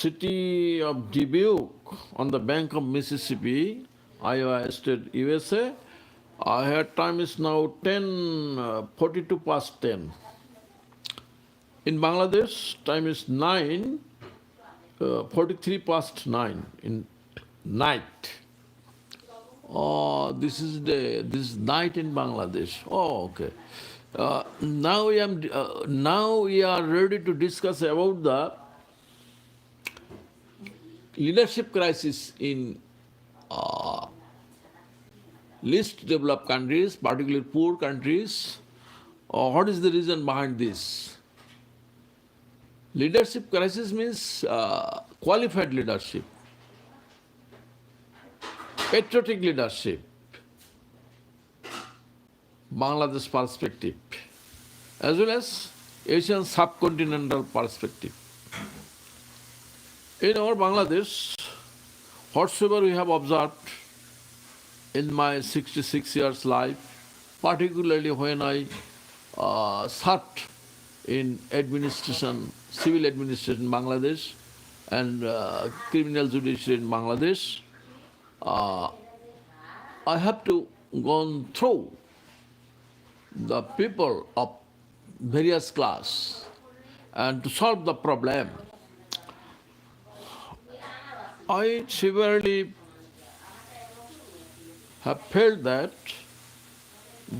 city of Dubuque on the bank of Mississippi, Iowa State, USA. Had time is now 10, uh, 42 past 10. In Bangladesh, time is 9, uh, 43 past 9 in night. Oh, this is the this is night in Bangladesh. Oh, okay. Uh, now we am uh, now we are ready to discuss about the leadership crisis in uh, least developed countries, particularly poor countries. Uh, what is the reason behind this? Leadership crisis means uh, qualified leadership, patriotic leadership, Bangladesh perspective, as well as Asian subcontinental perspective. In our Bangladesh, whatsoever we have observed in my 66 years life, particularly when I uh, served in administration, civil administration in Bangladesh and uh, criminal judiciary in Bangladesh, uh, I have to gone through the people of various class and to solve the problem. I severely have felt that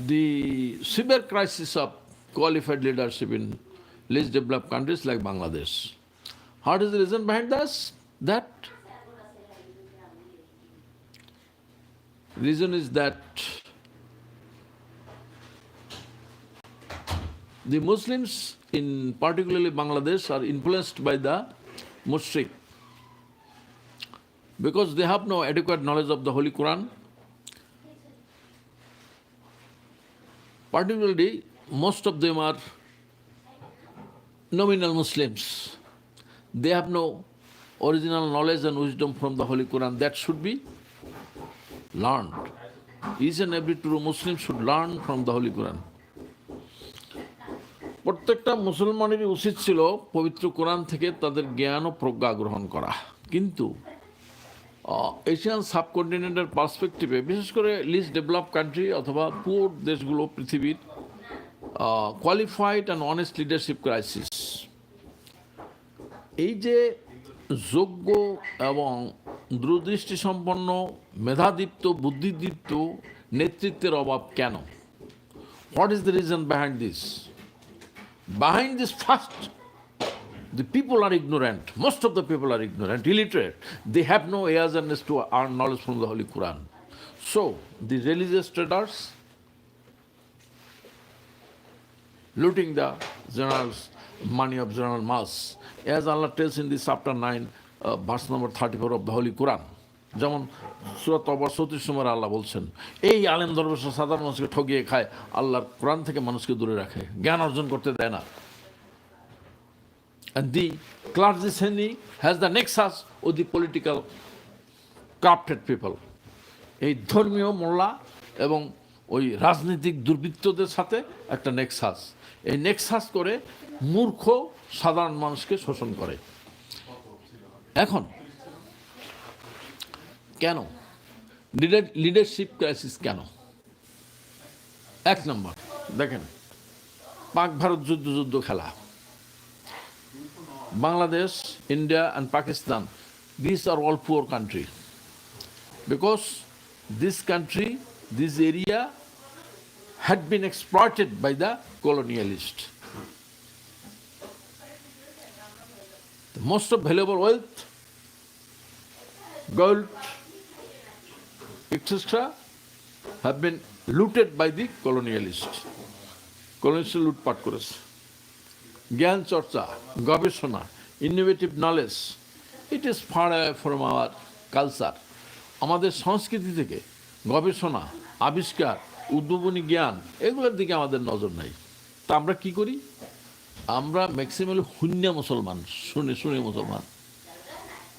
the severe crisis of qualified leadership in least developed countries like Bangladesh. What is the reason behind this? That reason is that the Muslims in particularly Bangladesh are influenced by the mushrik because they have no adequate knowledge of the Holy Quran. Particularly, most of them are nominal Muslims. They have no original knowledge and wisdom from the Holy Quran. That should be learned. Each and every true Muslim should learn from the Holy Quran. প্রত্যেকটা মুসলমানেরই উচিত ছিল পবিত্র কোরআন থেকে তাদের জ্ঞান ও প্রজ্ঞা গ্রহণ করা কিন্তু এশিয়ান সাবকন্টিনেন্টের পার্সপেক্টিভে বিশেষ করে লিস্ট ডেভেলপ কান্ট্রি অথবা পুয়ার দেশগুলো পৃথিবীর qualified and honest leadership crisis এই যে যোগ্য এবং দূরদৃষ্টি সম্পন্ন মেধাদীপ্ত, বুদ্ধিদীপ্ত নেতৃত্বের অভাব কেন? What is the reason behind this behind this first the people are ignorant most of the people are ignorant illiterate they have no awareness to earn knowledge from the holy quran so the religious traders looting the general's money of general mass as allah tells in this chapter 9 uh, verse number 34 of the holy quran যেমন সুরত অবর চৌত্রিশ নম্বর আল্লাহ বলছেন এই আলেম দরবেশ সাধারণ মানুষকে ঠগিয়ে খায় আল্লাহর কোরআন থেকে মানুষকে দূরে রাখে জ্ঞান অর্জন করতে দেয় না And the clergy has the nexus with the political corrupted people. এই ধর্মীয় মোল্লা এবং ওই রাজনৈতিক দুর্বৃত্তদের সাথে একটা নেক্সাস এই নেক্সাস করে মূর্খ, সাধারণ মানুষকে শোষণ করে। এখন, কেন? লিডারশিপ ক্রাইসিস কেন? এক নম্বর, দেখেন, পাক ভারত যুদ্ধ যুদ্ধ খেলা। Bangladesh India and Pakistan this are all poor country because this country this area had been exploited by the colonialist. The most of valuable wealth, gold, etc., have been looted by the colonialist. colonialist লুটপাট করেছে জ্ঞান চর্চা, গবেষণা innovative knowledge it is far from our culture আমাদের সংস্কৃতি থেকে গবেষণা, আবিষ্কার, উদ্ভাবনী জ্ঞান, এগুলোর দিকে আমাদের নজর নাই। তা আমরা কি করি? আমরা ম্যাক্সিমাম শূন্য মুসলমান, শুনে শুনে মুসলমান।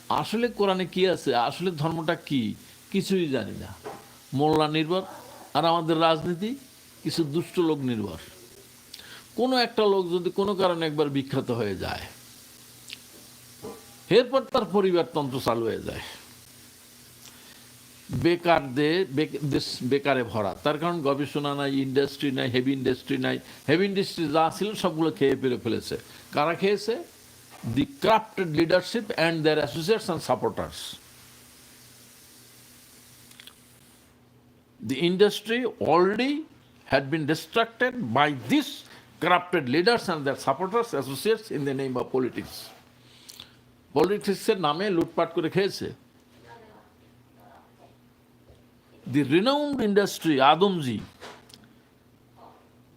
আসলে কোরআনে কি আছে? আসলে ধর্মটা কি? কিছুই জানি না। মোল্লা নির্ভর। আর আমাদের রাজনীতি, কিছু দুষ্ট লোক নির্ভর। কোনো একটা লোক যদি কোনো কারণে একবার বিখ্যাত হয়ে যায়, এরপর তার পরিবারতন্ত্র চালু হয়ে যায়। বেকারদের বেক- দেশ বেকারে ভরা। তার কারণ গবেষণা নাই ইন্ডাস্ট্রি নাই হেভি ইন্ডাস্ট্রি নাই। হেভি ইন্ডাস্ট্রি যা ছিল সবগুলো খেয়ে পেরে ফেলেছে। কারা খেয়েছে? The crafted leadership and their associates and supporters the industry already had been distracted by these corrupted leaders and their supporters, associates in the name of politics. পলিটিক্সের নামে লুটপাট করে খেয়েছে the renowned industry Adamjee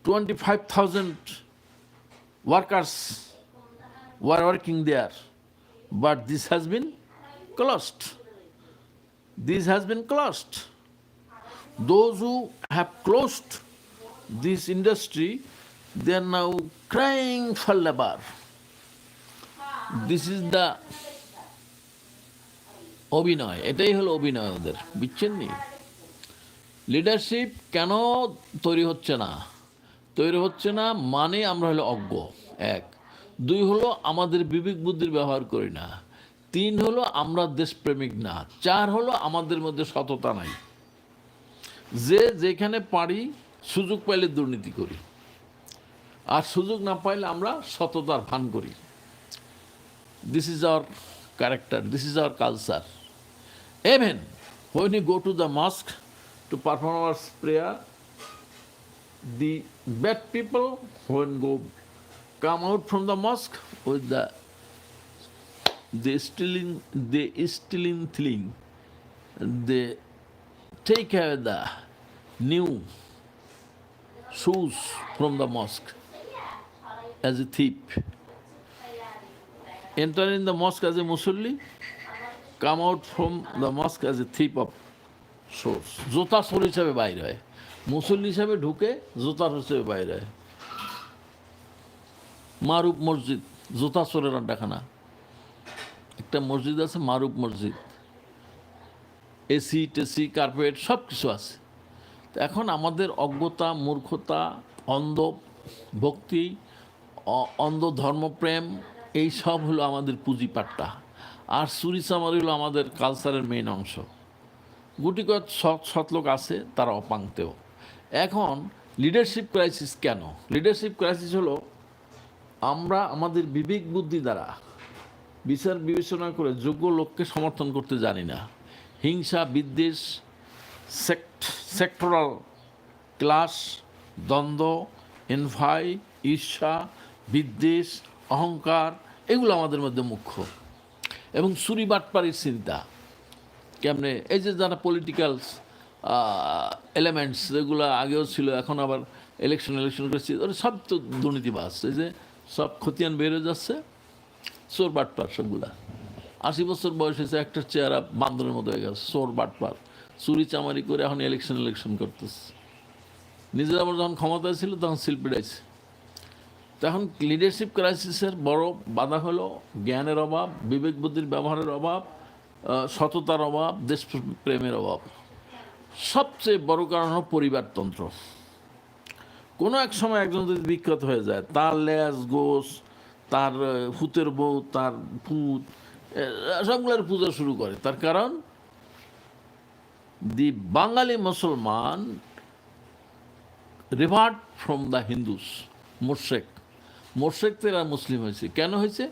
twenty five thousand workers were working there but this has been closed this has been closed those who have closed this industry, they are now crying for labor. This is the অভিনয় এটাই হলো অভিনয় ওদের, বুঝছেন নি? Leadership কেন তৈরি হচ্ছে না? তৈরি হচ্ছে না মানে আমরা হলো অজ্ঞ, এক। দুই হলো আমাদের বিবেক বুদ্ধির ব্যবহার করি না। তিন হলো আমরা দেশপ্রেমিক না। চার হলো আমাদের মধ্যে সততা নাই। যে যেখানে পারি সুযোগ পাইলে দুর্নীতি করি। আর সুযোগ না পাইলে আমরা সততার ভান করি this is our character this is our culture even when you go to the mosque to perform our prayer the bad people when go come out from the mosque with the they stealing they stealing thing they take away the new shoes from the mosque As a thief. Enter in the mosque as a musalli, come out from the mosque as a thief of shoes. জোতা চোর হিসাবে বাইরে হয়। মুসল্লি হিসাবে ঢুকে জোতার হিসেবে বাইরে হয়। মারুপ মসজিদ জোতা চোরের আড্ডাখানা। একটা মসজিদ আছে মারুপ মসজিদ। এসি টেসি কার্পেট সব কিছু আছে। এখন আমাদের অজ্ঞতা মূর্খতা অন্ধ ভক্তি অন্ধ ধর্মপ্রেম এই সব হলো আমাদের পুঁজিপাট্টা। আর চুরিচামারি হলো আমাদের কালচারের মেইন অংশ। গুটি কয়েক সৎ সৎলোক আছে, তারা অপাঙ্ক্তেও এখন লিডারশিপ ক্রাইসিস কেন? লিডারশিপ ক্রাইসিস হলো আমরা আমাদের বিবেক বুদ্ধি দ্বারা বিচার বিবেচনা করে যোগ্য লোককে সমর্থন করতে জানি না। হিংসা, বিদ্বেষ সেক্ট সেক্টরাল ক্লাস দ্বন্দ্ব এনভাই ঈর্ষা বিদ্বেষ, অহংকার, এগুলো আমাদের মধ্যে মুখ্য। এবং চুরি বাটপাড়ির চিন্তা কেমনে? এই যে যারা পলিটিক্যাল এলিমেন্টস যেগুলো আগেও ছিল, এখন আবার ইলেকশন ইলেকশন করছে সব তো দুর্নীতিবাজ। এই যে সব খতিয়ান বেড়ে যাচ্ছে, চোর বাটপার সবগুলা। আশি বছর বয়স হয়েছে, একটা চেহারা বান্দরের মতো হয়ে গেছে, চোর বাটপার। চুরি চামারি করে এখন ইলেকশন ইলেকশন করতেছে। নিজের আবার যখন ক্ষমতায় ছিল, তখন সিল পিড়াইছে তখন লিডারশিপ ক্রাইসিসের বড় বাধা হলো জ্ঞানের অভাব বিবেক বুদ্ধির ব্যবহারের অভাব সততার অভাব দেশ প্রেমের অভাব। সবচেয়ে বড় কারণ হলো পরিবারতন্ত্র। কোনো এক সময় একজন যদি বিখ্যাত হয়ে যায় তার ল্যাস গোস তার ফুতের বউ তার আহ, সবগুলোর পূজা শুরু করে। তার কারণ the Bengali Musalman revert from the Hindus মোর্শেক। মোর্শেক তেরা মুসলিম হয়েছে। কেন হয়েছে?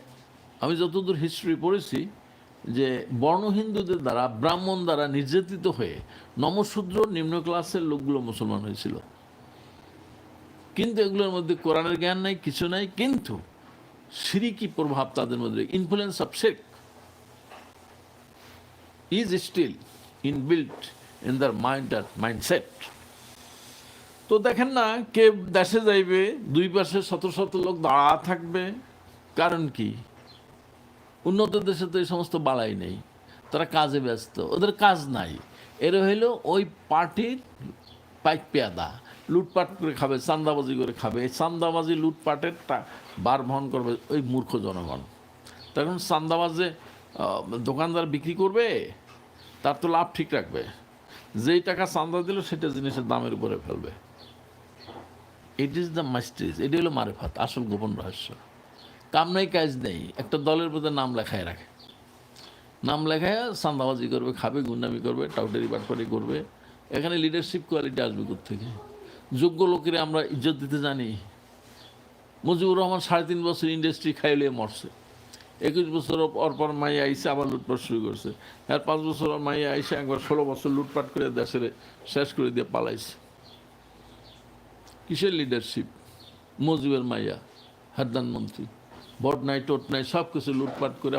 আমি যতদূর হিস্ট্রি পড়েছি যে বর্ণ হিন্দুদের দ্বারা, ব্রাহ্মণ দ্বারা নির্যাতিত হয়ে নমশূদ্র নিম্ন ক্লাসের লোকগুলো মুসলমান হয়েছিল। কিন্তু এগুলোর মধ্যে কোরআনের জ্ঞান নাই, কিছু নাই, কিন্তু সিরিকি প্রভাব তাদের মধ্যে influence of Sheikh is still inbuilt in their mind mindset তো দেখেন না কে দেশে যাইবে, দুই পাশে শত শত লোক দাঁড়া থাকবে। কারণ কি? উন্নত দেশে তো এই সমস্ত বালাই নেই। তারা কাজে ব্যস্ত, ওদের কাজ নাই। এর হইল ওই পার্টির পাইক পেয়াদা, লুটপাট করে খাবে চান্দাবাজি করে খাবে। এই চান্দাবাজি লুটপাটের বার বহন করবে ওই মূর্খ জনগণ। তখন চান্দাবাজে দোকানদার বিক্রি করবে, তার তো লাভ ঠিক রাখবে। যেই টাকা চান্দা দিল, সেটা জিনিসের দামের উপরে ফেলবে। ইট ইজ দ্য মাস্ট্রিজ এটি হলো মারেফাত, আসল গোপন রহস্য। কাম নাই, কাজ নেই। একটা দলের মধ্যে নাম লেখায় রাখে। নাম লেখায় চান্দাবাজি করবে, খাবে, গুন্ডামি করবে, টাউটারি বাটপারি করবে। এখানে লিডারশিপ কোয়ালিটি আসবে থেকে যোগ্য লোকেরা আমরা ইজ্জত দিতে জানি। মুজিবুর রহমান সাড়ে তিন বছর ইন্ডাস্ট্রি খাইলে মরছে। একুশ বছর পর পর মাইয়া আইসে আবার লুটপাট শুরু করছে। আর পাঁচ বছর মাইয়া আইসে একবার ষোলো বছর লুটপাট করে দেশের শেষ করে দিয়ে পালাইছে। কিসের লিডারশিপ মুজিবের মাইয়া প্রধানমন্ত্রী ভোট নাই, টোট নাই, সব কিছু লুটপাট করে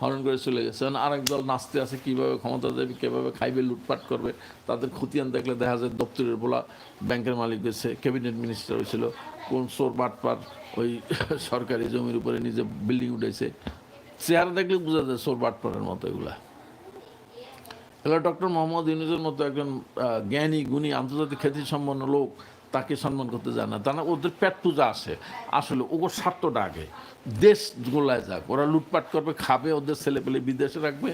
হরণ করে চলে গেছে। এখন আরেক দল নাচতে আছে কীভাবে ক্ষমতা দেবে, কীভাবে খাইবে, লুটপাট করবে, তাদের খতিয়ান দেখলে দেখা যায় দপ্তরের বলা ব্যাংকের মালিক হয়েছে ক্যাবিনেট মিনিস্টার হয়েছিল, কোন চোর বাটপাট ওই সরকারি জমির উপরে নিজে বিল্ডিং উঠেছে চেহারা দেখলে বোঝা যায় চোর বাটপাটের মতো এগুলা। এগুলো ডক্টর মোহাম্মদ ইউনুসের মতো একজন জ্ঞানী, গুণী, আন্তর্জাতিক খ্যাতিসম্পন্ন লোক তাকে সম্মান করতে জানে না। তারা ওদের পেট পূজা আছে। আসলে ওগোর স্বার্থটা আগে। দেশ গোলায় যাক। ওরা লুটপাট করবে, খাবে, ওদের ছেলে পেলে বিদেশে রাখবে।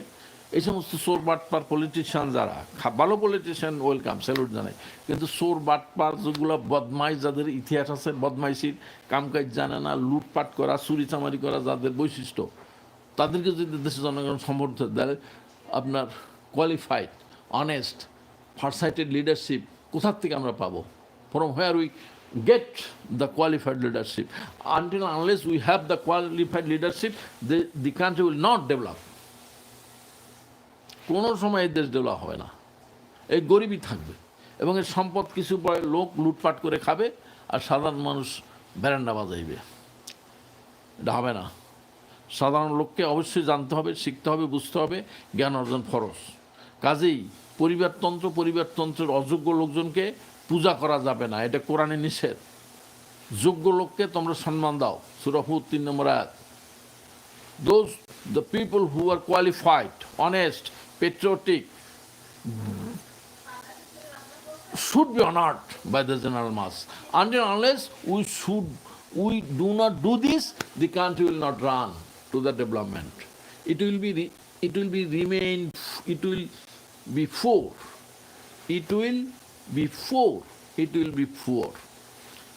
এই সমস্ত চোর বাটপার পলিটিশিয়ান যারা ভালো পলিটিশিয়ান ওয়েলকাম স্যালুট জানাই। কিন্তু চোর বাটপার যেগুলো বদমাইশ যাদের ইতিহাস আছে, বদমাইশির কামকাজ জানে না, লুটপাট করা চুরি চামারি করা যাদের বৈশিষ্ট্য, তাদেরকে যদি দেশের জনগণ সমর্থন দেয়, আপনার কোয়ালিফাইড অনেস্ট ফার্সাইটেড লিডারশিপ কোথার থেকে আমরা পাবো? From where we get the qualified leadership until unless we have the qualified leadership the country will not develop কোনো সময় এই দেশ ডেভেলপ হবে না। এই গরিবই থাকবে এবং এর সম্পদ কিছু পরে লোক লুটপাট করে খাবে আর সাধারণ মানুষ ব্যারান্ডা বাজাইবে। এটা হবে না। সাধারণ লোককে অবশ্যই জানতে হবে, শিখতে হবে, বুঝতে হবে, জ্ঞান অর্জন ফরজ। কাজেই পরিবারতন্ত্র, পরিবারতন্ত্রের অযোগ্য লোকজনকে পূজা করা যাবে না এটা কোরআনে নিষেধ যোগ্য লোককে তোমরা সম্মান দাও সুরফু তিন নম্বর আয়াত those the people who are qualified honest patriotic should be honored by the general mass. Until unless we should we do not do this, the country will not run to the development. It will be re- it will be remain it will be poor. It will be poor. It will be poor.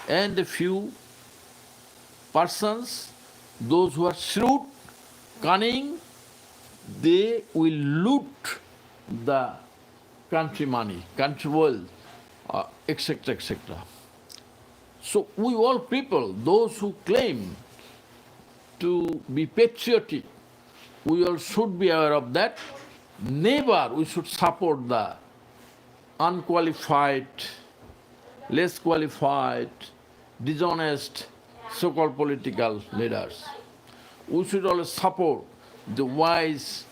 And a few persons, those who are shrewd, cunning, they will loot the country money, country wealth, etc., etc. So we all people, those who claim to be patriotic, we all should be aware of that. Never we should support the unqualified, less qualified, dishonest so-called political leaders. We should always support the wise,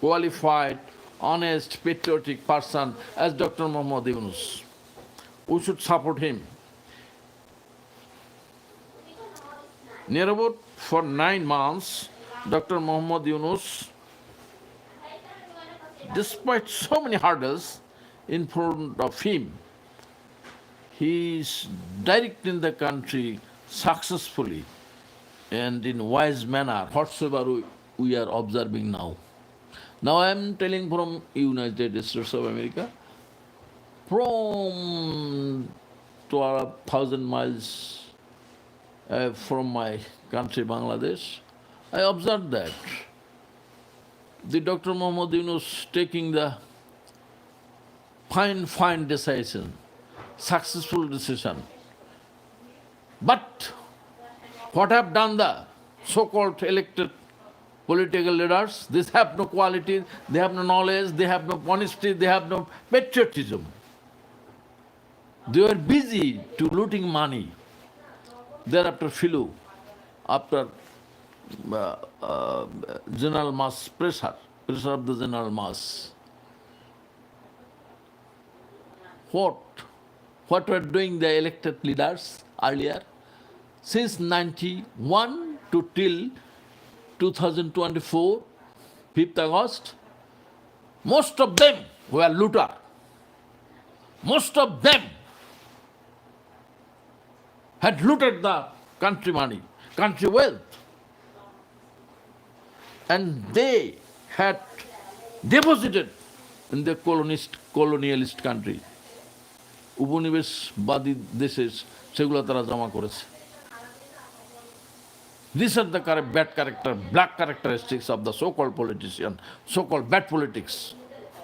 qualified, honest, patriotic person as Dr. Muhammad Yunus. We should support him. Near about for nine months, Dr. Muhammad Yunus, despite so many hurdles in front of him, he is directing the country successfully and in wise manner whatsoever we, are observing now. Now I am telling from United States of America, from 12,000 miles uh, from my country, Bangladesh, I observed that the Dr. Muhammad Yunus taking the fine, fine decision, successful decision. But what have done the so-called elected political leaders? These have no qualities, they have no knowledge, they have no honesty, they have no patriotism. They were busy to looting money. Thereafter, Philu, after Uh, uh, general mass pressure, pressure of the general mass, what what were doing the elected leaders earlier? Since 91 to till 2024 5th august most of them were looter. Most of them had looted the country money country wealth and they had deposited in the colonist colonialist country উপনিবেশবাদী দেশে সেগুলো তারা জমা করেছে These are the correct bad character, black characteristics of the so-called politician, so-called bad politics.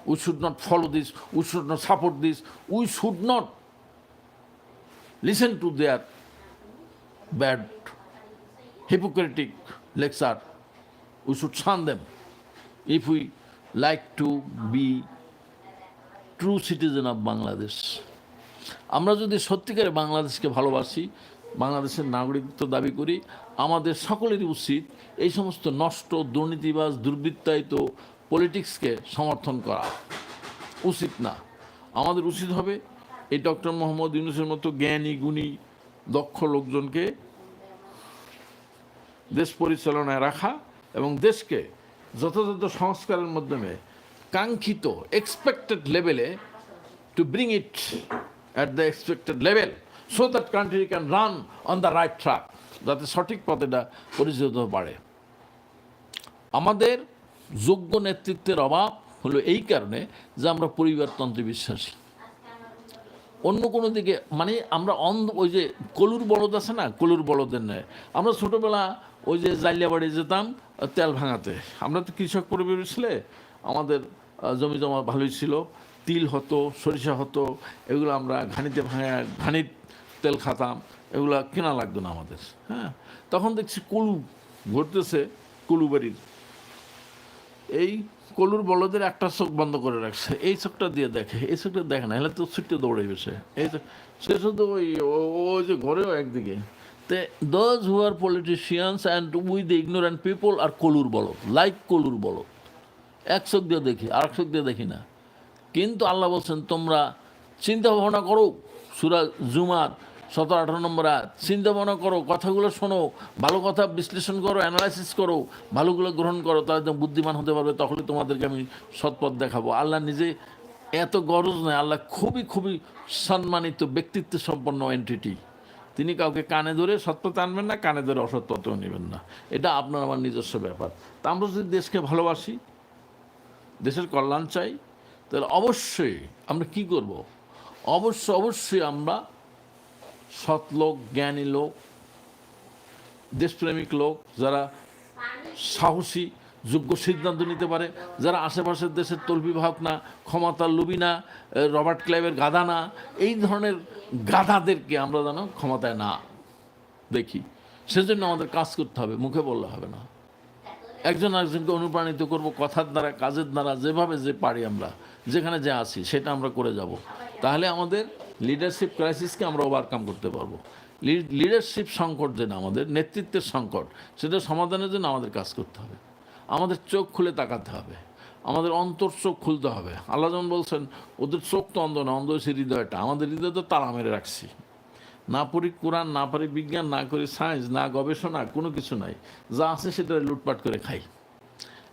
We should not follow this, we should not support this, we should not listen to their bad, hypocritic lecture. We should shun them if we like to be true citizen of Bangladesh. আমরা যদি সত্যিকারে বাংলাদেশকে ভালোবাসি, বাংলাদেশের নাগরিকত্ব দাবি করি, আমাদের সকলেরই উচিত এই সমস্ত নষ্ট, দুর্নীতিবাজ, দুর্বৃত্তায়িত পলিটিক্সকে সমর্থন করা উচিত না আমাদের উচিত হবে এই ডক্টর মোহাম্মদ ইউনুসের মতো জ্ঞানী, গুণী, দক্ষ লোকজনকে দেশ পরিচালনায় রাখা এবং দেশকে যথাযথ সংস্কারের মাধ্যমে কাঙ্ক্ষিত এক্সপেক্টেড লেভেলে to bring it at the expected level so that country can run on the right track, যাতে সঠিক পথেটা পরিচিত পারে। আমাদের যোগ্য নেতৃত্বের অভাব হলো এই কারণে যে আমরা পরিবারতন্ত্রে বিশ্বাসী। অন্য কোনো দিকে মানে আমরা অন্ধ, ওই যে কলুর বলদ আছে না, কলুর বলদের নেয়। আমরা ছোটোবেলা ওই যে জাইলিয়াবাড়ি যেতাম তেল ভাঙাতে। আমরা তো কৃষক পরিবার ছিলে আমাদের জমি জমা ভালোই ছিল। তিল হতো, সরিষা হতো, এগুলো আমরা ঘানিতে ভাঙা, ঘানির তেল খাতাম, এগুলো কেনা লাগতো না আমাদের হ্যাঁ? তখন দেখছি কলু ঘুরতেছে, কলু বাড়ির। এই কলুর বলদের একটা চোখ বন্ধ করে রাখছে। এই চোখটা দিয়ে দেখে, এই চোখটা দেখে না হলে তো ছুটতে দৌড়ে সে। এই তো সে শুধু ওই ওই যে ঘরেও একদিকে। তে those who are politicians and with the ignorant people are কলুর বলদ লাইক কলুর বলদ এক চোখ দিয়ে দেখি আর এক দিয়ে দেখি না কিন্তু আল্লাহ বলছেন তোমরা চিন্তা ভাবনা করো সুরা জুমার সতেরো আঠারো নম্বর। চিন্তা ভাবনা করো কথাগুলো শোনো ভালো কথা বিশ্লেষণ করো অ্যানালাইসিস করো ভালোগুলো গ্রহণ করো তাহলে তুমি বুদ্ধিমান হতে পারবে তখনই তোমাদেরকে আমি সৎপথ দেখাবো আল্লাহ নিজে এত গরজ নয় আল্লাহ খুবই খুবই সম্মানিত ব্যক্তিত্ব সম্পন্ন এন্টিটি তিনি কাউকে কানে ধরে সত্যতা টানবেন না, কানে ধরে অসত্যতাও নেবেন না। এটা আপনার আমার নিজস্ব ব্যাপার। তা আমরা যদি দেশকে ভালোবাসি, দেশের কল্যাণ চাই, তাহলে অবশ্যই আমরা কি করব? অবশ্য, অবশ্যই আমরা সৎ লোক, জ্ঞানী লোক, দেশপ্রেমিক লোক, যারা সাহসী যোগ্য সিদ্ধান্ত নিতে পারে। যারা আশেপাশের দেশের তলবি ভাব না, ক্ষমতার লুবি না রবার্ট ক্লাইভের গাধা না, এই ধরনের গাধাদেরকে আমরা যেন ক্ষমতায় না দেখি। সেজন্য আমাদের কাজ করতে হবে, মুখে বললে হবে না। একজন আরেকজনকে অনুপ্রাণিত করব, কথার দ্বারা, কাজের দ্বারা, যেভাবে যে পারি আমরা, যেখানে যে আছি, সেটা আমরা করে যাব। তাহলে আমাদের লিডারশিপ ক্রাইসিসকে আমরা ওভারকাম করতে পারব। লিডারশিপ সংকট যেটা আমাদের, নেতৃত্বের সংকট, সেটা সমাধানের জন্য আমাদের কাজ করতে হবে। আমাদের চোখ খুলে তাকাতে হবে। আমাদের অন্তর চোখ খুলতে হবে। আল্লাহ যেমন বলছেন, ওদের চোখ তো অন্ধ না, অন্ধ হচ্ছে হৃদয়টা। আমাদের হৃদয় তো তালা মেরে রাখছি। না পড়ি কোরআন, না পারি বিজ্ঞান, না করি সায়েন্স, না গবেষণা, কোনো কিছু নাই। যা আছে সেটা লুটপাট করে খাই।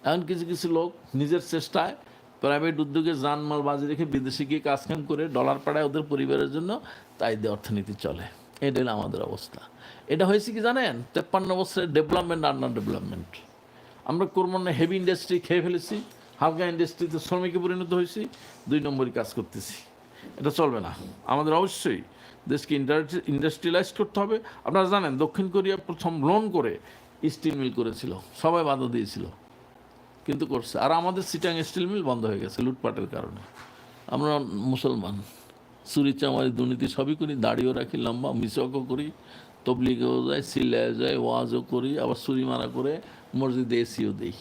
এমন কিছু কিছু লোক নিজের চেষ্টায় প্রাইভেট উদ্যোগে জানমাল বাজি রেখে বিদেশে গিয়ে কাজকাম করে ডলার পাড়ায় ওদের পরিবারের জন্য তাই দিয়ে অর্থনীতি চলে। এটা হলো আমাদের অবস্থা। এটা হয়েছে কি জানেন? তেপ্পান্ন বছরের ডেভেলপমেন্ট আন্ডার ডেভেলপমেন্ট আমরা কর্মণ্য হেভি ইন্ডাস্ট্রি খেয়ে ফেলেছি, হালকা ইন্ডাস্ট্রিতে শ্রমিকে পরিণত হয়েছি, দুই নম্বরই কাজ করতেছি। এটা চলবে না। আমাদের অবশ্যই দেশকে ইন্ডাস্ট্রিয়ালাইজ করতে হবে। আপনারা জানেন, দক্ষিণ কোরিয়া প্রথম লোন করে স্টিল মিল করেছিল। সবাই বাধা দিয়েছিল। কিন্তু করছে। আর আমাদের সিটাং স্টিল মিল বন্ধ হয়ে গেছে লুটপাটের কারণে। আমরা মুসলমান। চুরি চামারি দুর্নীতি সবই করি, দাড়িও রাখি, লম্বা মিসকও করি। তবলিগেও যাই সিল্লায় যাই ওয়াজও করি, আবার চুরি মারা করে মসজিদে এসিও দিই।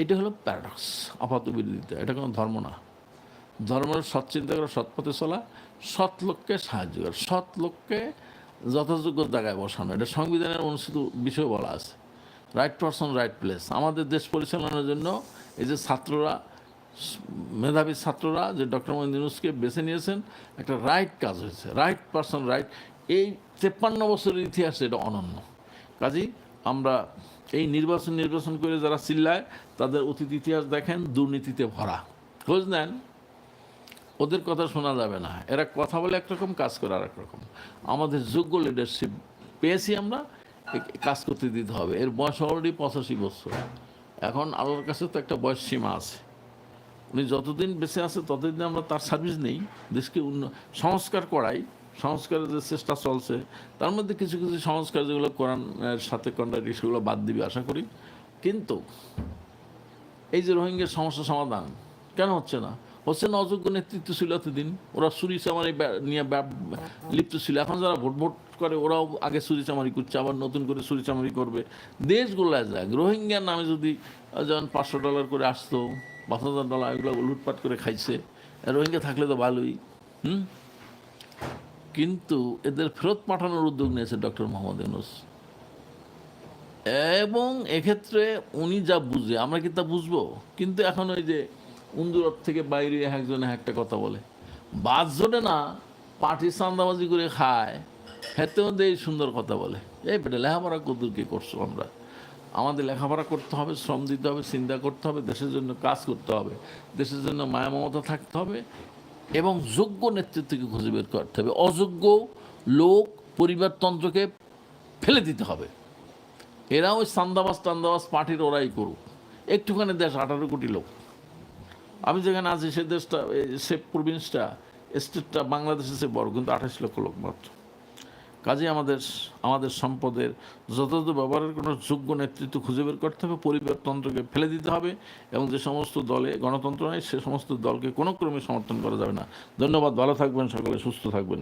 এটা হলো প্যারাডক্স আপাত বিরোধিতা। এটা কোনো ধর্ম না। ধর্মের সৎ চিন্তা করা সৎ পথে চলা, সৎ লোককে সাহায্য করা। সৎ লোককে যথাযোগ্য জায়গায় বসানো। এটা সংবিধানের অনুষ্ঠিত বিষয় বলা আছে। রাইট পারসন রাইট প্লেস আমাদের দেশ পরিচালনার জন্য এই যে ছাত্ররা, মেধাবী ছাত্ররা, যে ডক্টর মোহাম্মদ ইউনুসকে বেছে নিয়েছেন, একটা রাইট কাজ হয়েছে। রাইট পারসন রাইট এই তেপ্পান্ন বছরের ইতিহাসে এটা অনন্য। কাজেই আমরা এই নির্বাচন নির্বাচন করে যারা চিল্লায়, তাদের অতীত ইতিহাস দেখেন, দুর্নীতিতে ভরা। খোঁজ নেন ওদের কথা শোনা যাবে না। এরা কথা বলে একরকম, কাজ করে আর রকম আমাদের যোগ্য লিডারশিপ পেয়েছি আমরা কাজ করতে দিতে হবে। এর বয়স অলরেডি পঁচাশি বছর। এখন আল্লাহর কাছে তো একটা বয়স সীমা আছে। উনি যতদিন বেঁচে আছে, ততদিন আমরা তার সার্ভিস নেই। দেশকে উন্ন, সংস্কার করাই। সংস্কারের যে চেষ্টা চলছে, তার মধ্যে কিছু কিছু সংস্কার যেগুলো কোরআনের সাথে কন্ট্রাক্ট সেগুলো বাদ দিবে আশা করি। কিন্তু এই যে রোহিঙ্গার সমস্যা সমাধান, কেন হচ্ছে না? হচ্ছে না অযোগ্য নেতৃত্ব ছিল এতদিন, ওরা সুরি চামারি নিয়ে লিপ্ত ছিল। এখন যারা ভোট ভোট করে, ওরাও আগে চুরি চামারি করছে, আবার নতুন করে চুরি চামারি করবে। দেশগুলোয় যাক, রোহিঙ্গার নামে যদি যেমন পাঁচশো ডলার করে আসতো, পাঁচ হাজার ডলার এগুলো লুটপাট করে খাইছে, রোহিঙ্গা থাকলে তো ভালোই, হুম? কিন্তু এদের ফেরত পাঠানোর উদ্যোগ নিয়েছে ডক্টর মোহাম্মদ ইউনুস। এবং এক্ষেত্রে উনি যা বুঝে, আমরা কি তা বুঝব? কিন্তু এখন ওই যে উন্দুরত থেকে বাইরে একজন একটা কথা বলে, বাস জোটে না পার্টি চান্দাবাজি করে খায় হেতেও দেই সুন্দর কথা বলে। এই বেটা, লেখাপড়া কদূর কি করছ আমরা? আমাদের লেখাপড়া করতে হবে, শ্রম দিতে হবে, চিন্তা করতে হবে, দেশের জন্য কাজ করতে হবে, দেশের জন্য মায়া মমতা থাকতে হবে এবং যোগ্য নেতৃত্বকে খুঁজে বের করতে হবে। অযোগ্য লোক পরিবারতন্ত্রকে ফেলে দিতে হবে। এরা ওই সান্দাবাস টান্দাবাস পার্টির ওরাই করুক। একটুখানি দেশ আঠারো কোটি লোক। আমি যেখানে আছি সে দেশটা সে প্রভিন্সটা স্টেটটা বাংলাদেশে সে বড়, কিন্তু আঠাশ লক্ষ লোক মাত্র। কাজে আমাদের আমাদের সম্পদের যথাযথ ব্যবহারের কোনো যোগ্য নেতৃত্ব খুঁজে বের করতে হবে পরিবারতন্ত্রকে ফেলে দিতে হবে এবং যে সমস্ত দলে গণতন্ত্র নেই, সে সমস্ত দলকে কোনো ক্রমে সমর্থন করা যাবে না। ধন্যবাদ, ভালো থাকবেন সকলে, সুস্থ থাকবেন।